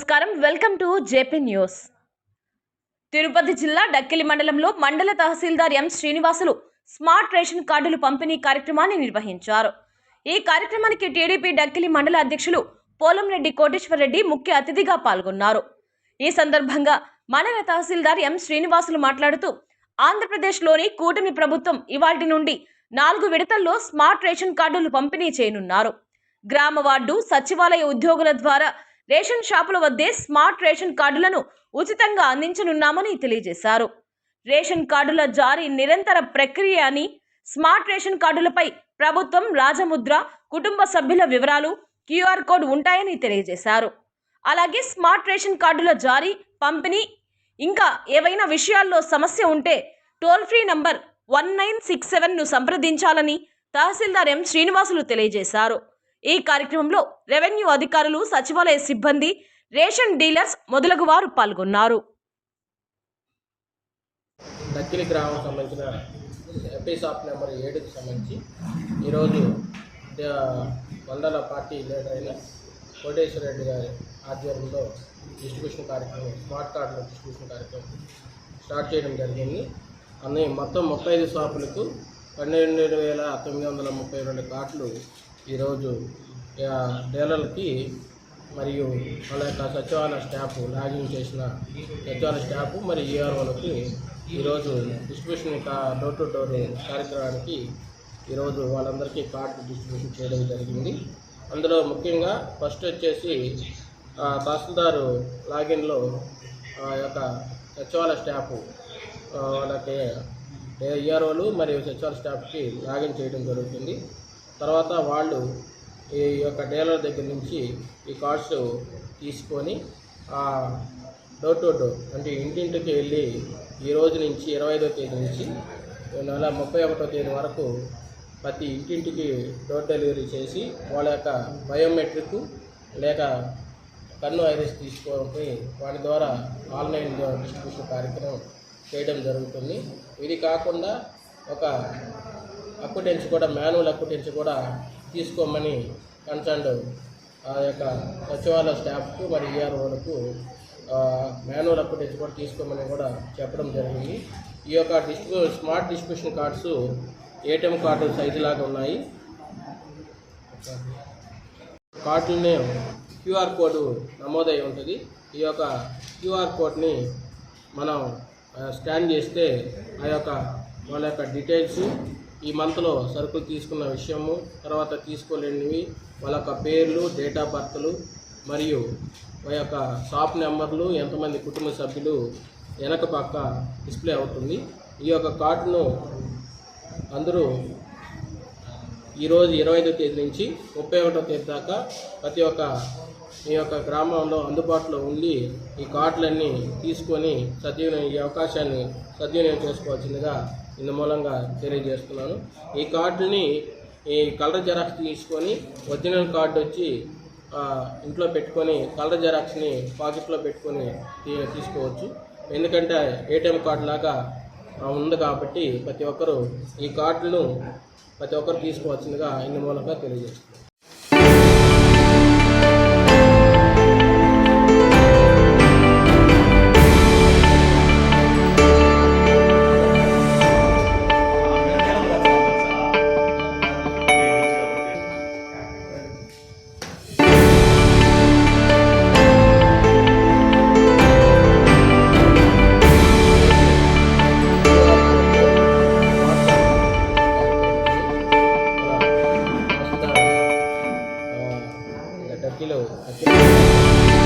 నమస్కారం. Welcome to JP news. Tirupati జిల్లా డక్కిలి మండలంలో మండల తహసీల్దార్ ఎం శ్రీనివాసులు స్మార్ట్ రేషన్ కార్డులు పంపిణీ కార్యక్రమాన్ని నిర్వహించారు. ఈ కార్యక్రమానికి టీడీపీ డక్కిలి మండల అధ్యక్షులు పోలంరెడ్డి కోటేశ్వరరెడ్డి ముఖ్య అతిథిగా పాల్గొన్నారు. ఈ సందర్భంగా మండల తహసీల్దార్ ఎం శ్రీనివాసులు మాట్లాడుతూ ఆంధ్రప్రదేశ్లోని కూటమి ప్రభుత్వం ఇవాటి నుండి నాలుగు విడతల్లో స్మార్ట్ రేషన్ కార్డులు పంపిణీ చేయనున్నారు. గ్రామ వార్డు సచివాలయ ఉద్యోగుల ద్వారా రేషన్ షాపుల వద్దే స్మార్ట్ రేషన్ కార్డులను ఉచితంగా అందించనున్నామని తెలియజేశారు. రేషన్ కార్డుల జారీ నిరంతర ప్రక్రియ అని స్మార్ట్ రేషన్ కార్డులపై ప్రభుత్వం రాజముద్ర కుటుంబ సభ్యుల వివరాలు క్యూఆర్ కోడ్ ఉంటాయని తెలియజేశారు. అలాగే స్మార్ట్ రేషన్ కార్డుల జారీ పంపిణీ ఇంకా ఏవైనా విషయాల్లో సమస్య ఉంటే toll free number one nine six సెవెన్ను సంప్రదించాలని తహసీల్దార్ ఎం శ్రీనివాసులు తెలియజేశారు. ఈ కార్యక్రమంలో రెవెన్యూ అధికారులు సచివాలయ సిబ్బంది రేషన్ డీలర్స్ మొదలగు వారు పాల్గొన్నారు. దక్కిలి గ్రామం సంబంధించిన ఎంపీ షాప్ నెంబర్ ఏడుకి సంబంధించి ఈరోజు ద- మండల పార్టీ లీడర్ అయిన కోటేశ్వర రెడ్డి గారి ఆధ్వర్యంలో డిస్ట్రిబ్యూషన్ కార్యక్రమం స్మార్ట్ కార్డుల డిస్ట్రిబ్యూషన్ కార్యక్రమం స్టార్ట్ చేయడం జరిగింది. అన్ని మొత్తం ముప్పై ఐదు షాపులకు పన్నెండు వేల తొమ్మిది వందల ముప్పై రెండు కార్డులు ఈరోజు ఆ, డీలర్లకి మరియు వాళ్ళ యొక్క సచివాలయ స్టాఫ్ లాగిన్ చేసిన సచివాలయ స్టాఫ్ మరియు ఈఆర్ఓలకి ఈరోజు డిస్ట్రిబ్యూషన్ కా- డోర్ టు డోర్ కార్యక్రమానికి ఈరోజు వాళ్ళందరికీ కార్డు డిస్ట్రిబ్యూషన్ చేయడం జరిగింది. అందులో ముఖ్యంగా ఫస్ట్ వచ్చేసి తహసీల్దారు లాగిన్లో ఆ యొక్క సచివాలయ స్టాఫ్ వాళ్ళకి ఈఆర్ఓలు మరియు సచివాలయ స్టాఫ్కి లాగిన్ చేయడం జరుగుతుంది. తర్వాత వాళ్ళు ఈ యొక్క డీలర్ దగ్గర నుంచి ఈ కార్డ్స్ తీసుకొని ఆ డోర్ టు డోర్ అంటే ఇంటింటికి వెళ్ళి ఈ రోజు నుంచి ఇరవై ఐదో తేదీ నుంచి నెల ముప్పై ఒకటో తేదీ వరకు ప్రతి ఇంటింటికి డోర్ డెలివరీ చేసి వాళ్ళ యొక్క బయోమెట్రిక్ లేక కన్ను ఐరస్ తీసుకొని వాటి ద్వారా ఆన్లైన్ డిస్ట్రిబ్యూషన్ కార్యక్రమం చేయడం జరుగుతుంది. ఇది కాకుండా ఒక అక్విటెన్స్ కూడా మాన్యువల్ అక్విటెన్స్ కూడా తీసుకోమని కన్సర్న్ ఆ యొక్క సచివాలయ స్టాఫ్కు మరి ఈఆర్ఓలకు మాన్యువల్ అక్విటెన్స్ కూడా తీసుకోమని కూడా చెప్పడం జరిగింది. ఈ యొక్క డిస్ట్రిబ్యూ smart distribution cards ATM card size లాగా ఉన్నాయి. కార్డులనే క్యూఆర్ కోడ్ నమోదై ఉంటుంది. ఈ యొక్క క్యూఆర్ కోడ్ని మనం స్కాన్ చేస్తే ఆ యొక్క వాళ్ళ యొక్క డీటెయిల్స్ ఈ మంత్లో సరుకులు తీసుకున్న విషయము తర్వాత తీసుకోలేనివి వాళ్ళ యొక్క పేర్లు డేట్ ఆఫ్ బర్త్లు మరియు వా యొక్క షాప్ నెంబర్లు ఎంతమంది కుటుంబ సభ్యులు వెనక పక్క డిస్ప్లే అవుతుంది. ఈ యొక్క కార్డును అందరూ ఈరోజు ఇరవై ఐదో తేదీ నుంచి ముప్పై ఒకటో తేదీ దాకా ప్రతి ఒక్క మీ యొక్క గ్రామంలో అందుబాటులో ఉండి ఈ కార్డులన్నీ తీసుకొని సద్వినియోగం ఈ అవకాశాన్ని సద్వినియోగం చేసుకోవాల్సిందిగా ఇందు మూలంగా తెలియజేస్తున్నాను. ఈ కార్డుని ఈ కలర్ జెరాక్స్ తీసుకొని ఒరిజినల్ కార్డు వచ్చి ఇంట్లో పెట్టుకొని కలర్ జెరాక్స్ని పాకెట్లో పెట్టుకొని తీ- తీసుకోవచ్చు. ఎందుకంటే ఏటీఎం కార్డు లాగా ఉంది కాబట్టి ప్రతి ఒక్కరూ ఈ కార్డును ప్రతి ఒక్కరు తీసుకోవాల్సిందిగా ఇందు మూలంగా తెలియజేస్తున్నాను. aquí lo